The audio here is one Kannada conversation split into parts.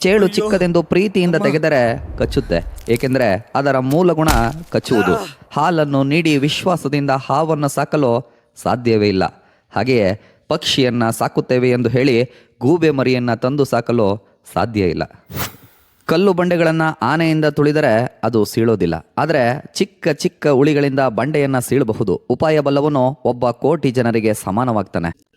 ಚೇಳು ಚಿಕ್ಕದೆಂದು ಪ್ರೀತಿಯಿಂದ ತೆಗೆದರೆ ಕಚ್ಚುತ್ತೆ. ಏಕೆಂದರೆ ಅದರ ಮೂಲ ಗುಣ ಕಚ್ಚುವುದು. ಹಾಲನ್ನು ನೀಡಿ ವಿಶ್ವಾಸದಿಂದ ಹಾವನ್ನು ಸಾಕಲು ಸಾಧ್ಯವೇ ಇಲ್ಲ. ಹಾಗೆಯೇ ಪಕ್ಷಿಯನ್ನ ಸಾಕುತ್ತೇವೆ ಎಂದು ಹೇಳಿ ಗೂಬೆ ಮರಿಯನ್ನ ತಂದು ಸಾಕಲು ಸಾಧ್ಯ ಇಲ್ಲ. ಕಲ್ಲು ಬಂಡೆಗಳನ್ನು ಆನೆಯಿಂದ ತುಳಿದರೆ ಅದು ಸೀಳೋದಿಲ್ಲ. ಆದರೆ ಚಿಕ್ಕ ಚಿಕ್ಕ ಉಳಿಗಳಿಂದ ಬಂಡೆಯನ್ನು ಸೀಳಬಹುದು. ಉಪಾಯ ಬಲ್ಲವನು ಒಬ್ಬ ಕೋಟಿ ಜನರಿಗೆ ಸಮಾನವಾಗ್ತಾನೆ.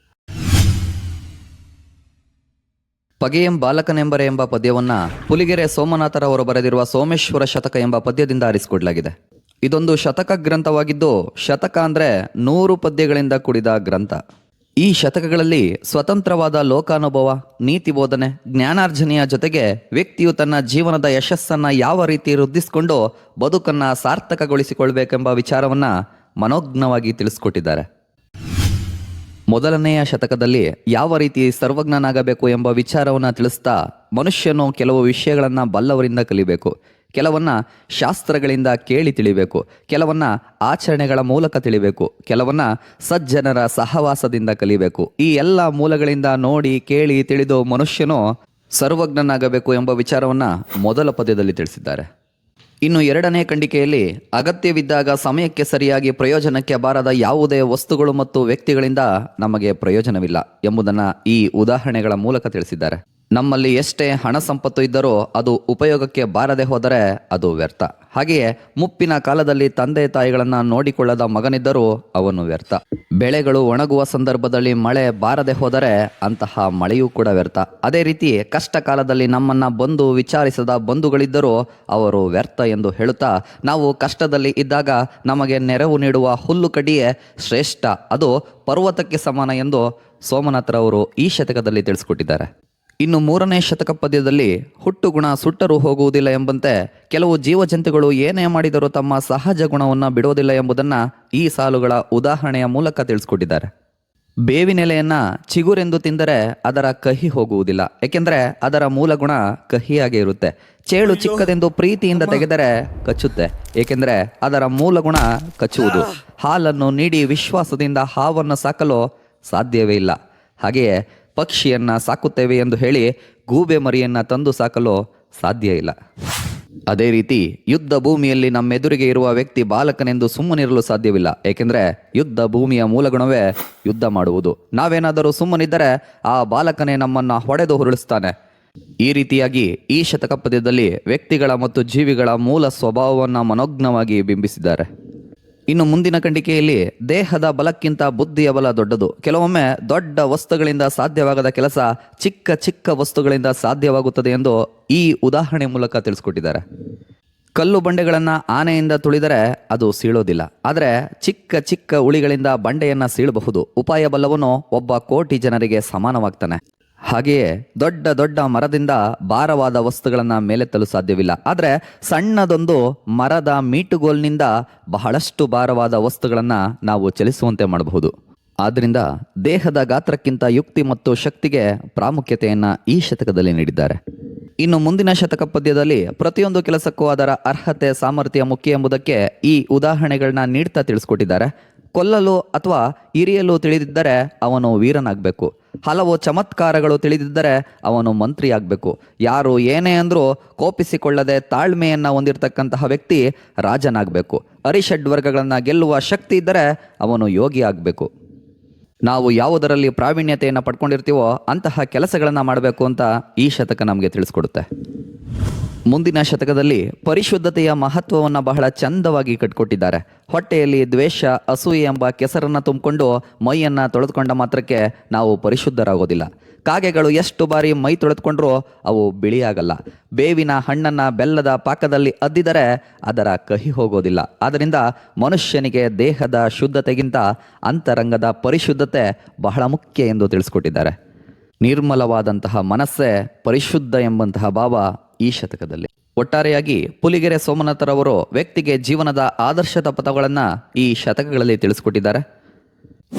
ಪಗೆಯಂ ಬಾಲಕನೆಂಬರೆ ಎಂಬ ಪದ್ಯವನ್ನ ಪುಲಿಗೆರೆ ಸೋಮನಾಥರವರು ಬರೆದಿರುವ ಸೋಮೇಶ್ವರ ಶತಕ ಎಂಬ ಪದ್ಯದಿಂದ ಆರಿಸಿಕೊಡಲಾಗಿದೆ. ಇದೊಂದು ಶತಕ ಗ್ರಂಥವಾಗಿದ್ದು, ಶತಕ ಅಂದ್ರೆ ನೂರು ಪದ್ಯಗಳಿಂದ ಕೂಡಿದ ಗ್ರಂಥ. ಈ ಶತಕಗಳಲ್ಲಿ ಸ್ವತಂತ್ರವಾದ ಲೋಕಾನುಭವ, ನೀತಿ ಬೋಧನೆ, ಜ್ಞಾನಾರ್ಜನೆಯ ಜೊತೆಗೆ ವ್ಯಕ್ತಿಯು ತನ್ನ ಜೀವನದ ಯಶಸ್ಸನ್ನ ಯಾವ ರೀತಿ ವೃದ್ಧಿಸಿಕೊಂಡು ಬದುಕನ್ನ ಸಾರ್ಥಕಗೊಳಿಸಿಕೊಳ್ಬೇಕೆಂಬ ವಿಚಾರವನ್ನ ಮನೋಜ್ಞವಾಗಿ ತಿಳಿಸ್ಕೊಟ್ಟಿದ್ದಾರೆ. ಮೊದಲನೆಯ ಶತಕದಲ್ಲಿ ಯಾವ ರೀತಿ ಸರ್ವಜ್ಞನಾಗಬೇಕು ಎಂಬ ವಿಚಾರವನ್ನು ತಿಳಿಸ್ತಾ ಮನುಷ್ಯನು ಕೆಲವು ವಿಷಯಗಳನ್ನ ಬಲ್ಲವರಿಂದ ಕಲಿಬೇಕು, ಕೆಲವನ್ನ ಶಾಸ್ತ್ರಗಳಿಂದ ಕೇಳಿ ತಿಳಿಬೇಕು, ಕೆಲವನ್ನ ಆಚರಣೆಗಳ ಮೂಲಕ ತಿಳಿಬೇಕು, ಕೆಲವನ್ನ ಸಜ್ಜನರ ಸಹವಾಸದಿಂದ ಕಲಿಬೇಕು. ಈ ಎಲ್ಲ ಮೂಲಗಳಿಂದ ನೋಡಿ, ಕೇಳಿ ತಿಳಿದು ಮನುಷ್ಯನು ಸರ್ವಜ್ಞನಾಗಬೇಕು ಎಂಬ ವಿಚಾರವನ್ನ ಮೊದಲ ಪದ್ಯದಲ್ಲಿ ತಿಳಿಸಿದ್ದಾರೆ. ಇನ್ನು ಎರಡನೇ ಖಂಡಿಕೆಯಲ್ಲಿ ಅಗತ್ಯವಿದ್ದಾಗ ಸಮಯಕ್ಕೆ ಸರಿಯಾಗಿ ಪ್ರಯೋಜನಕ್ಕೆ ಬಾರದ ಯಾವುದೇ ವಸ್ತುಗಳು ಮತ್ತು ವ್ಯಕ್ತಿಗಳಿಂದ ನಮಗೆ ಪ್ರಯೋಜನವಿಲ್ಲ ಎಂಬುದನ್ನು ಈ ಉದಾಹರಣೆಗಳ ಮೂಲಕ ತಿಳಿಸಿದ್ದಾರೆ. ನಮ್ಮಲ್ಲಿ ಎಷ್ಟೇ ಹಣ ಸಂಪತ್ತು ಇದ್ದರೂ ಅದು ಉಪಯೋಗಕ್ಕೆ ಬಾರದೆ ಹೋದರೆ ಅದು ವ್ಯರ್ಥ. ಹಾಗೆಯೇ ಮುಪ್ಪಿನ ಕಾಲದಲ್ಲಿ ತಂದೆ ತಾಯಿಗಳನ್ನು ನೋಡಿಕೊಳ್ಳದ ಮಗನಿದ್ದರೂ ಅವನು ವ್ಯರ್ಥ. ಬೆಳೆಗಳು ಒಣಗುವ ಸಂದರ್ಭದಲ್ಲಿ ಮಳೆ ಬಾರದೆ ಹೋದರೆ ಅಂತಹ ಮಳೆಯೂ ಕೂಡ ವ್ಯರ್ಥ. ಅದೇ ರೀತಿ ಕಷ್ಟ ಕಾಲದಲ್ಲಿ ನಮ್ಮನ್ನು ಬಂದು ವಿಚಾರಿಸದ ಬಂಧುಗಳಿದ್ದರೂ ಅವರು ವ್ಯರ್ಥ ಎಂದು ಹೇಳುತ್ತಾ, ನಾವು ಕಷ್ಟದಲ್ಲಿ ಇದ್ದಾಗ ನಮಗೆ ನೆರವು ನೀಡುವ ಹುಲ್ಲು ಕಡ್ಡಿಯೇ ಶ್ರೇಷ್ಠ. ಅದು ಪರ್ವತಕ್ಕೆ ಸಮಾನ ಎಂದು ಸೋಮನಾಥರವರು ಈ ಶತಕದಲ್ಲಿ ತಿಳಿಸ್ಕೊಟ್ಟಿದ್ದಾರೆ. ಇನ್ನು ಮೂರನೇ ಶತಕ ಪದ್ಯದಲ್ಲಿ ಹುಟ್ಟು ಗುಣ ಸುಟ್ಟರೂ ಹೋಗುವುದಿಲ್ಲ ಎಂಬಂತೆ ಕೆಲವು ಜೀವಜಂತುಗಳು ಏನೇ ಮಾಡಿದರೂ ತಮ್ಮ ಸಹಜ ಗುಣವನ್ನು ಬಿಡುವುದಿಲ್ಲ ಎಂಬುದನ್ನು ಈ ಸಾಲುಗಳ ಉದಾಹರಣೆಯ ಮೂಲಕ ತಿಳಿಸ್ಕೊಟ್ಟಿದ್ದಾರೆ. ಬೇವಿನೆಲೆಯನ್ನ ಚಿಗುರೆಂದು ತಿಂದರೆ ಅದರ ಕಹಿ ಹೋಗುವುದಿಲ್ಲ, ಏಕೆಂದರೆ ಅದರ ಮೂಲ ಗುಣ ಕಹಿಯಾಗಿ ಇರುತ್ತೆ. ಚೇಳು ಚಿಕ್ಕದೆಂದು ಪ್ರೀತಿಯಿಂದ ತೆಗೆದರೆ ಕಚ್ಚುತ್ತೆ, ಏಕೆಂದರೆ ಅದರ ಮೂಲ ಗುಣ ಕಚ್ಚುವುದು. ಹಾಲನ್ನು ನೀಡಿ ವಿಶ್ವಾಸದಿಂದ ಹಾವನ್ನು ಸಾಕಲು ಸಾಧ್ಯವೇ ಇಲ್ಲ. ಹಾಗೆಯೇ ಪಕ್ಷಿಯನ್ನ ಸಾಕುತ್ತೇವೆ ಎಂದು ಹೇಳಿ ಗೂಬೆ ಮರಿಯನ್ನ ತಂದು ಸಾಕಲು ಸಾಧ್ಯ ಇಲ್ಲ. ಅದೇ ರೀತಿ ಯುದ್ಧ ಭೂಮಿಯಲ್ಲಿ ನಮ್ಮೆದುರಿಗೆ ಇರುವ ವ್ಯಕ್ತಿ ಬಾಲಕನೆಂದು ಸುಮ್ಮನಿರಲು ಸಾಧ್ಯವಿಲ್ಲ. ಏಕೆಂದರೆ ಯುದ್ಧ ಭೂಮಿಯ ಮೂಲಗುಣವೇ ಯುದ್ಧ ಮಾಡುವುದು. ನಾವೇನಾದರೂ ಸುಮ್ಮನಿದ್ದರೆ ಆ ಬಾಲಕನೇ ನಮ್ಮನ್ನ ಹೊಡೆದು ಹುರುಳಿಸ್ತಾನೆ. ಈ ರೀತಿಯಾಗಿ ಈ ಶತಕ ಪದ್ಯದಲ್ಲಿ ವ್ಯಕ್ತಿಗಳ ಮತ್ತು ಜೀವಿಗಳ ಮೂಲ ಸ್ವಭಾವವನ್ನು ಮನೋಜ್ಞವಾಗಿ ಬಿಂಬಿಸಿದ್ದಾರೆ. ಇನ್ನು ಮುಂದಿನ ಖಂಡಿಕೆಯಲ್ಲಿ ದೇಹದ ಬಲಕ್ಕಿಂತ ಬುದ್ಧಿಯ ಬಲ ದೊಡ್ಡದು. ಕೆಲವೊಮ್ಮೆ ದೊಡ್ಡ ವಸ್ತುಗಳಿಂದ ಸಾಧ್ಯವಾಗದ ಕೆಲಸ ಚಿಕ್ಕ ಚಿಕ್ಕ ವಸ್ತುಗಳಿಂದ ಸಾಧ್ಯವಾಗುತ್ತದೆ ಎಂದು ಈ ಉದಾಹರಣೆ ಮೂಲಕ ತಿಳಿಸ್ಕೊಟ್ಟಿದ್ದಾರೆ. ಕಲ್ಲು ಬಂಡೆಗಳನ್ನು ಆನೆಯಿಂದ ತುಳಿದರೆ ಅದು ಸೀಳೋದಿಲ್ಲ. ಆದರೆ ಚಿಕ್ಕ ಚಿಕ್ಕ ಉಳಿಗಳಿಂದ ಬಂಡೆಯನ್ನು ಸೀಳಬಹುದು. ಉಪಾಯ ಬಲ್ಲವನು ಒಬ್ಬ ಕೋಟಿ ಜನರಿಗೆ ಸಮಾನವಾಗ್ತಾನೆ. ಹಾಗೆಯೇ ದೊಡ್ಡ ದೊಡ್ಡ ಮರದಿಂದ ಭಾರವಾದ ವಸ್ತುಗಳನ್ನು ಮೇಲೆತ್ತಲು ಸಾಧ್ಯವಿಲ್ಲ. ಆದರೆ ಸಣ್ಣದೊಂದು ಮರದ ಮೀಟುಗೋಲ್ನಿಂದ ಬಹಳಷ್ಟು ಭಾರವಾದ ವಸ್ತುಗಳನ್ನು ನಾವು ಚಲಿಸುವಂತೆ ಮಾಡಬಹುದು. ಆದ್ದರಿಂದ ದೇಹದ ಗಾತ್ರಕ್ಕಿಂತ ಯುಕ್ತಿ ಮತ್ತು ಶಕ್ತಿಗೆ ಪ್ರಾಮುಖ್ಯತೆಯನ್ನು ಈ ಶತಕದಲ್ಲಿ ನೀಡಿದ್ದಾರೆ. ಇನ್ನು ಮುಂದಿನ ಶತಕ ಪದ್ಯದಲ್ಲಿ ಪ್ರತಿಯೊಂದು ಕೆಲಸಕ್ಕೂ ಅದರ ಅರ್ಹತೆ, ಸಾಮರ್ಥ್ಯ ಮುಖ್ಯ ಎಂಬುದಕ್ಕೆ ಈ ಉದಾಹರಣೆಗಳನ್ನ ನೀಡ್ತಾ ತಿಳಿಸ್ಕೊಟ್ಟಿದ್ದಾರೆ. ಕೊಲ್ಲಲು ಅಥವಾ ಇರಿಯಲು ತಿಳಿದಿದ್ದರೆ ಅವನು ವೀರನಾಗಬೇಕು. ಹಲವು ಚಮತ್ಕಾರಗಳು ತಿಳಿದಿದ್ದರೆ ಅವನು ಮಂತ್ರಿಯಾಗಬೇಕು. ಯಾರು ಏನೇ ಅಂದರೂ ಕೋಪಿಸಿಕೊಳ್ಳದೆ ತಾಳ್ಮೆಯನ್ನು ಹೊಂದಿರತಕ್ಕಂತಹ ವ್ಯಕ್ತಿ ರಾಜನಾಗಬೇಕು. ಅರಿಷಡ್ ವರ್ಗಗಳನ್ನು ಗೆಲ್ಲುವ ಶಕ್ತಿ ಇದ್ದರೆ ಅವನು ಯೋಗಿ ಆಗಬೇಕು ನಾವು ಯಾವುದರಲ್ಲಿ ಪ್ರಾವೀಣ್ಯತೆಯನ್ನು ಪಡ್ಕೊಂಡಿರ್ತೀವೋ ಅಂತಹ ಕೆಲಸಗಳನ್ನು ಮಾಡಬೇಕು ಅಂತ ಈ ಶತಕ ನಮಗೆ ತಿಳಿಸ್ಕೊಡುತ್ತೆ. ಮುಂದಿನ ಶತಕದಲ್ಲಿ ಪರಿಶುದ್ಧತೆಯ ಮಹತ್ವವನ್ನು ಬಹಳ ಚಂದವಾಗಿ ಕಟ್ಕೊಟ್ಟಿದ್ದಾರೆ. ಹೊಟ್ಟೆಯಲ್ಲಿ ದ್ವೇಷ, ಅಸೂಯೆ ಎಂಬ ಕೆಸರನ್ನು ತುಂಬಿಕೊಂಡು ಮೈಯನ್ನು ತೊಳೆದುಕೊಂಡ ಮಾತ್ರಕ್ಕೆ ನಾವು ಪರಿಶುದ್ಧರಾಗೋದಿಲ್ಲ. ಕಾಗೆಗಳು ಎಷ್ಟು ಬಾರಿ ಮೈ ತೊಳೆದುಕೊಂಡ್ರೂ ಅವು ಬಿಳಿಯಾಗಲ್ಲ. ಬೇವಿನ ಹಣ್ಣನ್ನು ಬೆಲ್ಲದ ಪಾಕದಲ್ಲಿ ಅದ್ದಿದರೆ ಅದರ ಕಹಿ ಹೋಗೋದಿಲ್ಲ. ಆದ್ದರಿಂದ ಮನುಷ್ಯನಿಗೆ ದೇಹದ ಶುದ್ಧತೆಗಿಂತ ಅಂತರಂಗದ ಪರಿಶುದ್ಧತೆ ಬಹಳ ಮುಖ್ಯ ಎಂದು ತಿಳಿಸ್ಕೊಟ್ಟಿದ್ದಾರೆ. ನಿರ್ಮಲವಾದಂತಹ ಮನಸ್ಸೇ ಪರಿಶುದ್ಧ ಎಂಬಂತಹ ಭಾವ ಈ ಶತಕದಲ್ಲಿ. ಒಟ್ಟಾರೆಯಾಗಿ ಪುಲಿಗೆರೆ ಸೋಮನಾಥರವರು ವ್ಯಕ್ತಿಗೆ ಜೀವನದ ಆದರ್ಶದ ಪದಗಳನ್ನು ಈ ಶತಕಗಳಲ್ಲಿ ತಿಳಿಸ್ಕೊಟ್ಟಿದ್ದಾರೆ.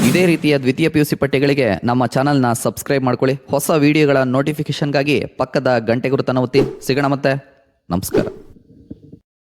ಇದೇ ರೀತಿಯ ದ್ವಿತೀಯ ಪಿ ಯು ಸಿ ಪಠ್ಯಗಳಿಗೆ ನಮ್ಮ ಚಾನಲ್ನ ಸಬ್ಸ್ಕ್ರೈಬ್ ಮಾಡ್ಕೊಳ್ಳಿ. ಹೊಸ ವಿಡಿಯೋಗಳ ನೋಟಿಫಿಕೇಶನ್ಗಾಗಿ ಪಕ್ಕದ ಗಂಟೆ ಗುರುತನ್ನು ಒತ್ತಿ. ಸಿಗೋಣ ಮತ್ತೆ. ನಮಸ್ಕಾರ.